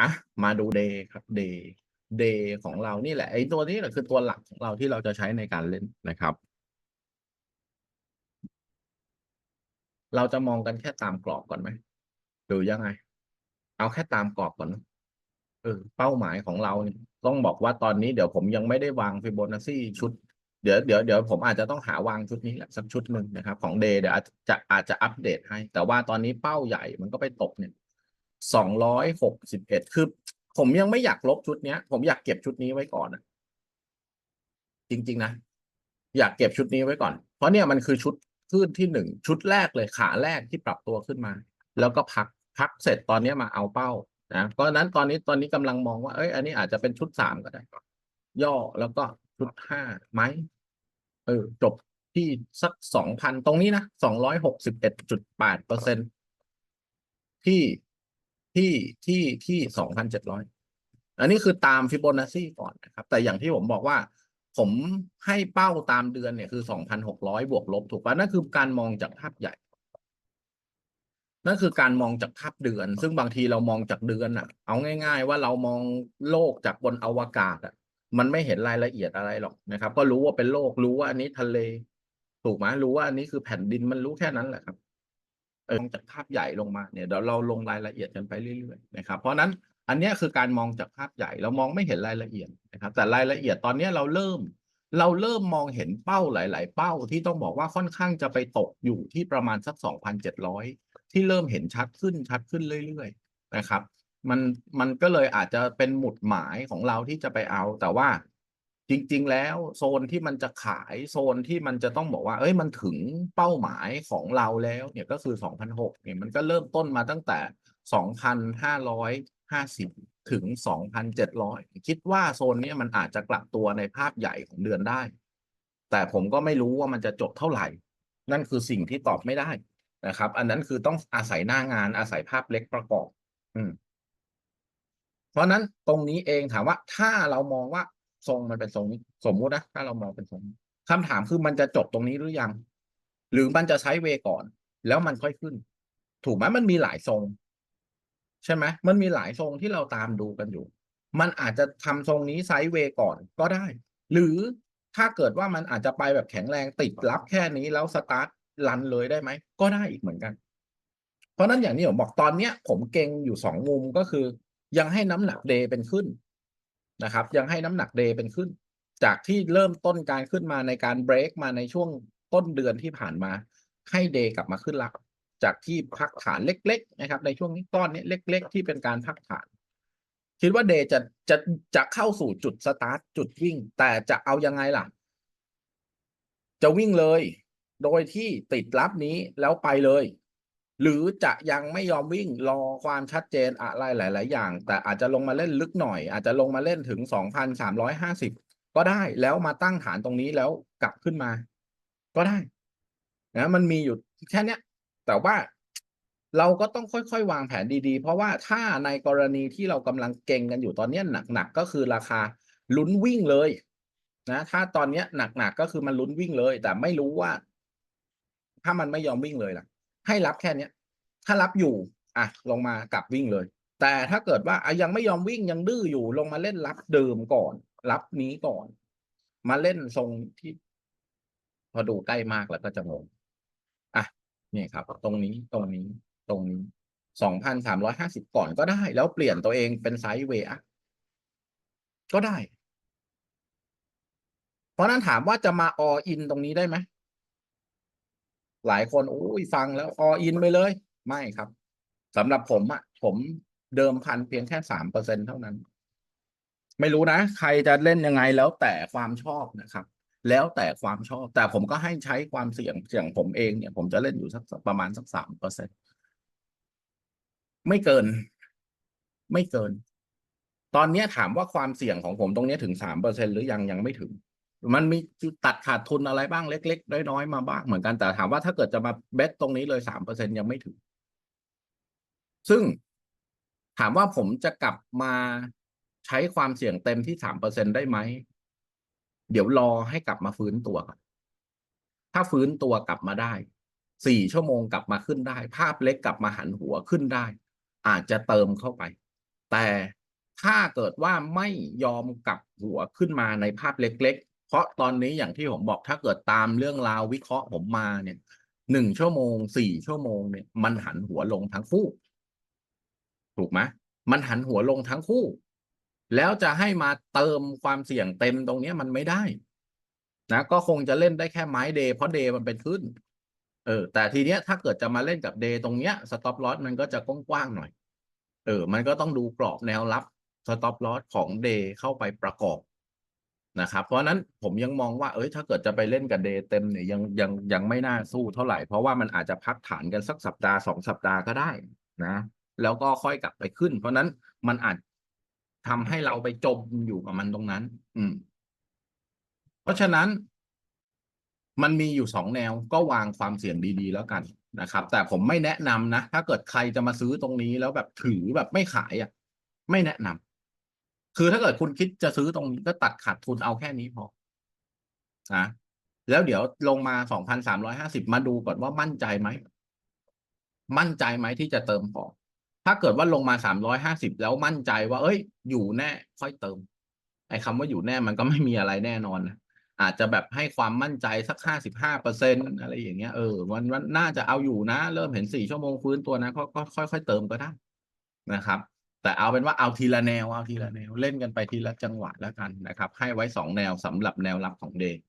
อะมาดูเดย์ครับเดย์เดย์ของเรานี่แหละไอ้ตัวนี้แหละคือตัวหลักของเราที่เราจะใช้ในการเล่นนะครับ เราจะมองกันแค่ตามกรอบก่อนไหมหรือยังไง เอาแค่ตามกรอบก่อนเออเป้าหมายของเราต้องบอกว่าตอนนี้เดี๋ยวผมยังไม่ได้วางฟิโบนัชชีชุดเดี๋ยวเดี๋ยวเดี๋ยวผมอาจจะต้องหาวางชุดนี้แหละสักชุดหนึ่งนะครับ ของเดย์เดี๋ยวอาจจะอาจจะอัปเดตให้ แต่ว่าตอนนี้เป้าใหญ่มันก็ไปตกเนี่ย สองร้อยหกสิบเอ็ดคือ ผมยังไม่อยากลบชุดเนี้ย ผมอยากเก็บชุดนี้ไว้ก่อนนะจริง ๆ นะ อยากเก็บชุดนี้ไว้ก่อน เพราะเนี่ยมันคือชุดขึ้นที่หนึ่งชุดแรกเลยขาแรกที่ปรับตัวขึ้นมา แล้วก็พักพักเสร็จตอนนี้มาเอาเป้านะเพราะฉะนั้นตอนนี้ตอนนี้กำลังมองว่าเอ้ยอันนี้อาจจะเป็นชุดสามก็ได้ย่อแล้วก็ชุดห้าไหมเออจบที่สักสองพันตรงนี้นะสองร้อยหกสิบเอ็ดจุดแปดเปอร์เซ็นที่ ที่ที่ที่สองพันเจ็ดร้อยอันนี้คือตามฟิโบนัชชีก่อนนะครับ แต่อย่างที่ผมบอกว่า ผมให้เป้าตามเดือนเนี่ยคือสองพันหกร้อยบวกลบถูกปะนั่นคือการมองจากภาพใหญ่ นั่นคือการมองจากภาพเดือน ซึ่งบางทีเรามองจากเดือนอะเอาง่าย ๆ ว่าเรามองโลกจากบนอวกาศอะมันไม่เห็นรายละเอียดอะไรหรอกนะครับ ก็รู้ว่าเป็นโลกรู้ว่าอันนี้ทะเล ถูกไหมรู้ว่าอันนี้คือแผ่นดินมันรู้แค่นั้นแหละครับ เออมองจากภาพใหญ่ลงมาเนี่ยเดี๋ยวเราลงรายละเอียดกันไปเรื่อยๆนะครับเพราะนั้นอันนี้คือการมองจากภาพใหญ่เรามองไม่เห็นรายละเอียดนะครับ แต่รายละเอียดตอนนี้เราเริ่ม เราเริ่มมองเห็นเป้าหลาย ๆ เป้าที่ต้องบอกว่าค่อนข้างจะไปตกอยู่ที่ประมาณสักสองพันเจ็ดร้อยที่เริ่มเห็นชัดขึ้นชัดขึ้นเรื่อย ๆ นะครับ มันมันก็เลยอาจจะเป็นหมุดหมายของเราที่จะไปเอาแต่ว่า จริง ๆ แล้วโซนที่มันจะขายโซนที่มันจะต้องบอกว่า เอ้ยมันถึงเป้าหมายของเราแล้วเนี่ยก็คือสองพันหกเนี่ยมันก็เริ่มต้นมาตั้งแต่สองพันห้าร้อยห้าสิบถึงสองพันเจ็ดร้อยคิดว่าโซนนี้มันอาจจะกลับตัวในภาพใหญ่ของเดือนได้ แต่ผมก็ไม่รู้ว่ามันจะจบเท่าไหร่ นั่นคือสิ่งที่ตอบไม่ได้นะครับ อันนั้นคือต้องอาศัยหน้างานอาศัยภาพเล็กประกอบ อืมเพราะนั้นตรงนี้เองถามว่าถ้าเรามองว่า ทรงมันเป็นทรงนี้สมมุตินะถ้าเรามองเป็นทรงนี้คำถามคือมันจะจบตรงนี้หรือยัง หรือมันจะใช้เวก่อน แล้วมันค่อยขึ้น ถูกไหมมันมีหลายทรง ใช่ไหมมันมีหลายทรงที่เราตามดูกันอยู่ มันอาจจะทำทรงนี้ไซด์เวก่อนก็ได้ หรือถ้าเกิดว่ามันอาจจะไปแบบแข็งแรงติดรับแค่นี้แล้วสตาร์ทรันเลยได้ไหม ก็ได้อีกเหมือนกัน เพราะนั้นอย่างที่ผมบอกตอนเนี้ย ผมเก่งอยู่สองมุมก็คือ ยังให้น้ำหนักเดย์เป็นขึ้น นะครับ ยังให้น้ำหนักเดย์เป็นขึ้น จากที่เริ่มต้นการขึ้นมาในการเบรกมาในช่วงต้นเดือนที่ผ่านมา ให้เดย์กลับมาขึ้นหละจากที่พักฐานเล็ก ๆ นะครับ ในช่วงนี้ก้อนนี้เล็ก ๆ ที่เป็นการพักฐาน คิดว่าเดย์จะจะจะเข้าสู่จุดสตาร์ทจุดวิ่ง แต่จะเอายังไงล่ะ จะวิ่งเลย โดยที่ติดรับนี้แล้วไปเลย หรือจะยังไม่ยอมวิ่งรอความชัดเจนอะไรหลาย ๆ อย่าง แต่อาจจะลงมาเล่นลึกหน่อย อาจจะลงมาเล่นถึงสองพันสามร้อยห้าสิบก็ได้แล้วมาตั้งฐานตรงนี้แล้วกลับขึ้นมา ก็ได้นะมันมีอยู่แค่นี้แต่ว่าเราก็ต้องค่อย ๆ วางแผนดี ๆ เพราะว่าถ้าในกรณีที่เรากำลังเก่งกันอยู่ตอนนี้หนัก ๆ ก็คือราคาลุ้นวิ่งเลยนะถ้าตอนนี้หนัก ๆ ก็คือมันลุ้นวิ่งเลย แต่ไม่รู้ว่า ถ้ามันไม่ยอมวิ่งเลยล่ะ ให้รับแค่เนี้ย ถ้ารับอยู่ อะ ลงมากลับวิ่งเลย แต่ถ้าเกิดว่าอะยังไม่ยอมวิ่งยังดื้ออยู่ลงมาเล่นรับเดิมก่อน รับนี้ก่อน มาเล่นทรงที่ พอดูใกล้มากแล้วก็จะงงอะนี่ครับ ตรงนี้ตรงนี้ตรงนี้สองพันสามร้อยห้าสิบก่อนก็ได้ แล้วเปลี่ยนตัวเองเป็นไซด์เวย์อะก็ได้ เพราะนั้นถามว่าจะมาออินตรงนี้ได้ไหม หลายคนโอ้ยฟังแล้วออินไปเลย ไม่ครับสำหรับผมอะผมเดิมพันเพียงแค่สามเปอร์เซ็นเท่านั้น ไม่รู้นะ ใครจะเล่นยังไงแล้วแต่ความชอบนะครับ แล้วแต่ความชอบ แต่ผมก็ให้ใช้ความเสี่ยงเสี่ยงผมเองเนี่ย ผมจะเล่นอยู่สักประมาณสักสามเปอร์เซ็นไม่เกิน ไม่เกิน ตอนนี้ถามว่าความเสี่ยงของผมตรงนี้ถึงสามเปอร์เซ็นหรือยังยังไม่ถึง มันมีตัดขาดทุนอะไรบ้างเล็ก ๆ น้อยๆมาบ้างเหมือนกันแต่ถามว่าถ้าเกิดจะมาเบสตรงนี้เลยสามเปอร์เซ็นยังไม่ถึง ซึ่งถามว่าผมจะกลับมาใช้ความเสี่ยงเต็มที่สามเปอร์เซ็นได้ไหม เดี๋ยวรอให้กลับมาฟื้นตัวก่อนถ้าฟื้นตัวกลับมาได้สี่ชั่วโมงกลับมาขึ้นได้ ภาพเล็กกลับมาหันหัวขึ้นได้ อาจจะเติมเข้าไป แต่ถ้าเกิดว่าไม่ยอมกลับหัวขึ้นมาในภาพเล็กๆ เพราะตอนนี้อย่างที่ผมบอกถ้าเกิดตามเรื่องราววิเคราะห์ผมมาเนี่ยหนึ่งชั่วโมงสี่ชั่วโมงเนี่ยมันหันหัวลงทั้งคู่ ถูกไหมมันหันหัวลงทั้งคู่ แล้วจะให้มาเติมความเสี่ยงเต็มตรงเนี้ยมันไม่ได้ นะก็คงจะเล่นได้แค่ไม้เดย์เพราะเดย์มันเป็นขึ้น เออ แต่ทีเนี้ยถ้าเกิดจะมาเล่นกับเดย์ตรงเนี้ยสต็อปลอสมันก็จะกว้างๆหน่อย เออ มันก็ต้องดูกรอบแนวรับสต็อปลอสของเดย์เข้าไปประกอบ นะครับ เพราะนั้นผมยังมองว่าเอ้ยถ้าเกิดจะไปเล่นกับเดย์เต็มเนี่ยยังยังยังไม่น่าสู้เท่าไหร่ เพราะว่ามันอาจจะพักฐานกันสักสัปดาห์สองสัปดาห์ก็ได้นะ แล้วก็ค่อยกลับไปขึ้น เพราะนั้นมันอาจทำให้เราไปจมอยู่กับมันตรงนั้น อืม เพราะฉะนั้น มันมีอยู่สองแนวก็วางความเสี่ยงดีๆ แล้วกันนะครับ แต่ผมไม่แนะนำนะ ถ้าเกิดใครจะมาซื้อตรงนี้แล้วแบบถือแบบไม่ขายอะ ไม่แนะนำ คือถ้าเกิดคุณคิดจะซื้อตรงนี้ก็ตัดขาดทุนเอาแค่นี้พอนะแล้วเดี๋ยวลงมาสองพันสามร้อยห้าสิบมาดูก่อนว่ามั่นใจไหม มั่นใจไหมที่จะเติมพอ ถ้าเกิดว่าลงมาสามร้อยห้าสิบแล้วมั่นใจว่า เอ้ย อยู่แน่ ค่อยเติม ไอ้คำว่าอยู่แน่มันก็ไม่มีอะไรแน่นอนนะอาจจะแบบให้ความมั่นใจสักห้าสิบห้าเปอร์เซ็นอะไรอย่างเงี้ยเออมันมันน่าจะเอาอยู่นะ เริ่มเห็นสี่ชั่วโมงฟื้นตัวนะก็ก็ค่อยๆเติมก็ได้นะครับ แต่เอาเป็นว่าเอาทีละแนวเอาทีละแนวเล่นกันไปทีละจังหวะแล้วกันนะครับ ให้ไว้สองแนวสำหรับแนวรับของเดย์